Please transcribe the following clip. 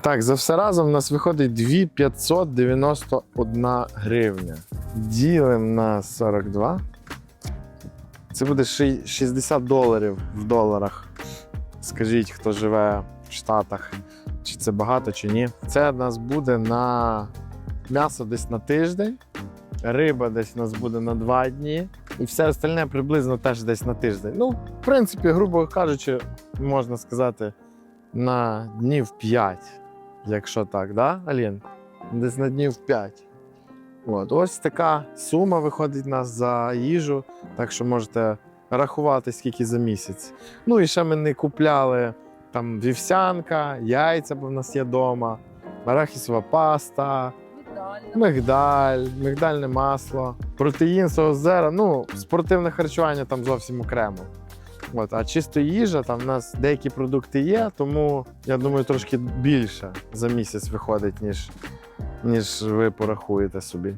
Так, за все разом в нас виходить 2591 гривня. Ділимо на 42. Це буде 60 доларів в доларах. Скажіть, хто живе в Штатах, чи це багато, чи ні. Це в нас буде на м'ясо десь на тиждень, риба десь у нас буде на 2 дні, і все остальне приблизно теж десь на тиждень. Ну, в принципі, грубо кажучи, можна сказати, на днів 5, якщо так, да, Алін? Десь на днів 5. От, ось така сума виходить у нас за їжу, так що можете рахувати, скільки за місяць. Ну і ще ми не купляли там вівсянка, яйця, бо в нас є вдома, арахісова паста, мигдаль, мигдальне масло, протеїн з озера. Ну, спортивне харчування там зовсім окремо. От, а чисто їжа, там в нас деякі продукти є, тому я думаю, трошки більше за місяць виходить, ніж, ніж ви порахуєте собі.